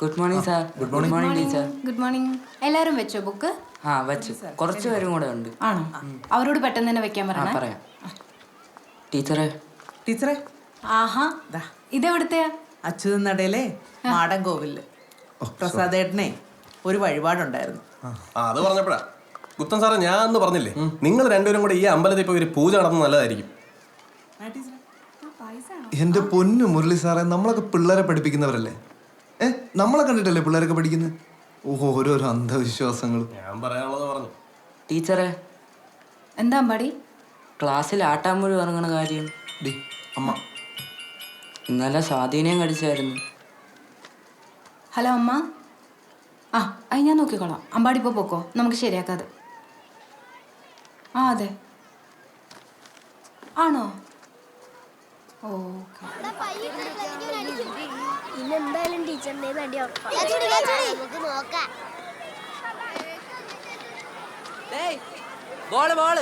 Good morning sir good morning teacher good morning എല്ലാവരും വെച്ചോ book ആ വെച്ചു. കുറച്ച് പേരും കൂടെ ഉണ്ട്. ആണോ? അവരോട് പെട്ടെന്ന് തന്നെ വെക്കാൻ ആ പറയാം. ടീച്ചറെ. ടീച്ചറെ. ആഹാ. ദാ. ഇതെവിടുത്തെയാ അച്യുതൻ നടയിലെ മാടൻ കോവിൽ പ്രസാദേട്ടനെ ഒരു വഴിപാടുണ്ടായിരുന്നു. ആ അത് പറഞ്ഞപ്പോഴാ. ഗുപ്തൻ സാറേ ഞാൻ അന്ന് പറഞ്ഞില്ലേ നിങ്ങൾ രണ്ടുപേരും കൂടെ ഈ അമ്പലത്തിൽ പോയി ഒരു പൂജ നടത്തുന്നത് നല്ലതായിരിക്കും. ആ, ടീച്ചറെ. എന്റെ പൊന്നു മുരളി സാറേ നമ്മളൊക്കെ പിള്ളേരെ പഠിപ്പിക്കുന്നവരല്ലേ? ഏ നമ്മളെ കണ്ടിട്ടല്ലേ പിള്ളേരൊക്കെ പഠിക്കുന്നത്? ഓഹോ ഓരോരോ അന്ധവിശ്വാസങ്ങൾ ഞാൻ പറയാനുള്ളത് പറഞ്ഞു. ടീച്ചറെ എന്താ അമ്പാടി? ക്ലാസ്സിൽ ആട്ടാമ്പുഴി ഇറങ്ങണ കാര്യം. ഡി അമ്മ. ഇന്നലെ സ്വാധീനം കടിച്ചായിരുന്നു. ഹലോ അമ്മ. ആ അത് ഞാൻ നോക്കിക്കോളാം. അമ്പാടി ഇപ്പോൾ പോക്കോ? നമുക്ക് ശരിയാക്കാതെ. ആ അതെ. ആണോ? ഓക്കെ. ഇന്ന് എന്തായാലും ടീച്ചറിന്റെ നമുക്ക് നോക്കാം. Ball ball.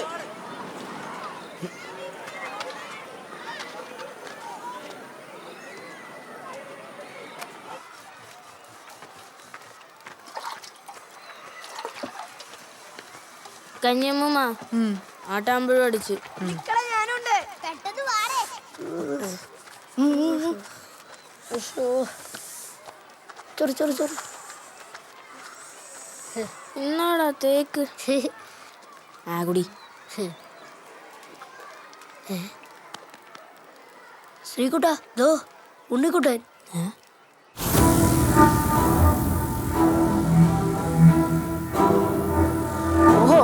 കഞ്ഞമ്മ ആട്ടാമ്പഴം അടിച്ച്. പെട്ടെന്ന് വാടേ ചൊറി ചൊറി ചൊറി. എന്നാടാ തേക്ക്? ആ കുടി. ശ്രീകുട്ടാ ദോ ഉണ്ണിക്കുട്ടൻ. ഓഹോ.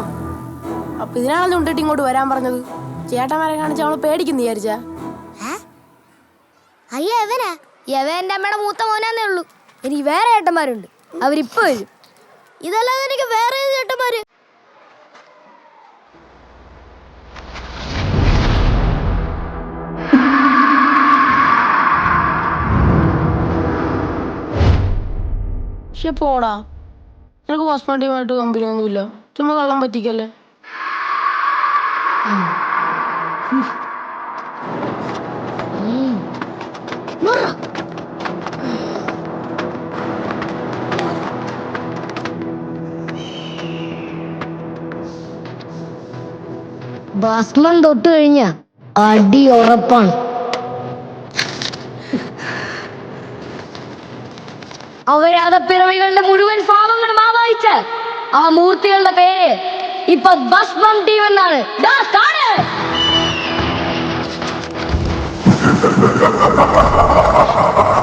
അപ്പൊ ഇതിനാണല്ലോ ഉണ്ടിട്ട് ഇങ്ങോട്ട് വരാൻ പറഞ്ഞത്. ചേട്ടന്മാരെ കാണിച്ച് അവളെ പേടിക്കുന്നു വിചാരിച്ചാ. അയ്യ എവനാ യവ എന്റെ അമ്മയുടെ മൂത്ത മോനാന്നേ ഉള്ളൂ. എനിക്ക് വേറെ ഏട്ടന്മാരുണ്ട്. അവരിപ്പോ വരും. ഇതല്ലാതെ എനിക്ക് വേറെ ഏട്ടന്മാര്? പക്ഷെ പോടാ. നിനക്ക് ഹോസ്പിറ്റലുമായിട്ട് കമ്പനി ഒന്നുമില്ല. ചുമ്മാ കള്ളം പറ്റിക്കല്ലേ? ഭസ്മം തൊട്ട് കഴിഞ്ഞ അടി ഉറപ്പാണ് അവരാത പിറവികളുടെ മുഴുവൻ പാപങ്ങളും ആവാഹിച്ച് ആ മൂർത്തികളുടെ പേര് ഇപ്പൊ ഭസ്മം ടീം എന്നാണ് ദാ കാണ്.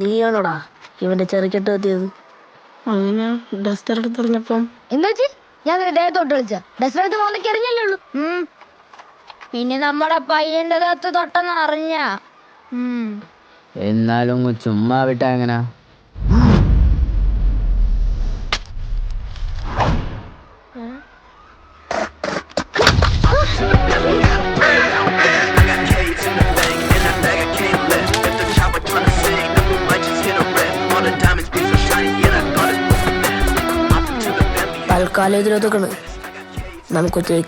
നീയാണോടാ ഇവന്റെ ചെറുക്കെട്ട് എത്തിയത് അങ്ങനെ ഡസ്റ്റർ എടുത്തെറിഞ്ഞപ്പം ഞാൻ എറിഞ്ഞല്ലേ ഉള്ളൂ? ഇനി നമ്മുടെ പയ്യന്റെ ദേഹത്ത് തൊട്ടെന്ന് അറിഞ്ഞ. എന്നാലും ചുമ്മാ വിട്ടാ എങ്ങനാ? തൽക്കാലം ഇതിലൊതുക്കണ്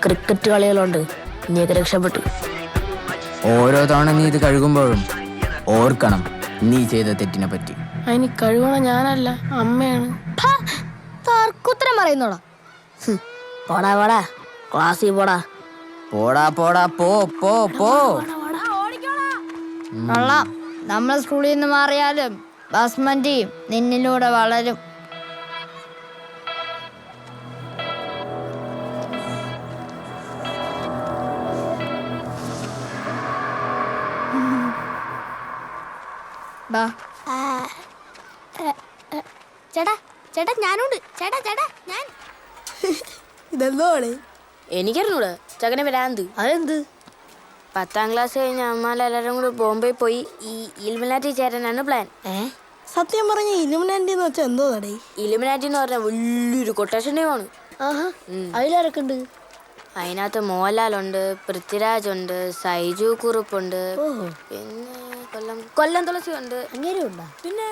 ക്രിക്കറ്റ് കളികളുണ്ട്. നീയൊക്കെ രക്ഷപ്പെട്ടു. ഓരോ തവണ നീ ഇത് കഴുകുമ്പോഴും ഓർക്കണം നീ ചെയ്ത തെറ്റിനെ പറ്റി. അതിന് കഴിവണ ഞാനല്ല അമ്മയാണ്. തർക്കുത്തരം പറയുന്നോടാ. പോടാ പോടാ. ക്ലാസ്സിൽ പോടാ. പോടാ പോടാ പോ പോ പോ. കൊള്ളാം. നമ്മൾ സ്കൂളിൽ നിന്ന് മാറിയാലും ബസ്മന്റിയും നിന്നിലൂടെ വളരും. ചേട്ടാ ചേട്ടാ ഞാനുണ്ട്. ചേട്ടാ ചേട്ടാ ഞാൻ. എനിക്കറിഞ്ഞൂടെ. ചകനെ വരാന്ത് അതെന്ത്? പത്താം ക്ലാസ് കഴിഞ്ഞ അമ്മാലെല്ലാരും കൂടി ബോംബെ പോയി. ഈ ഇലുമിനാറ്റി ചേരാനാണ് പ്ലാൻ ഏ? സത്യം പറഞ്ഞ ഇലുമിനാറ്റി എന്ന് വെച്ചാൽ എന്തോ തടേ ഇലുമിനാറ്റി എന്ന് പറഞ്ഞ വലിയൊരു കൊട്ടേഷൻ ടീമാണ് ആഹാ അതിലാരൊക്കെ ഉണ്ട് അതിനകത്ത് മോഹൻലാലുണ്ട് പൃഥ്വിരാജ് ഉണ്ട് സൈജു കുറുപ്പുണ്ട്. പിന്നെ കൊല്ലം തുളസി ഉണ്ട്. അങ്ങനെ ഉണ്ടാ പിന്നെ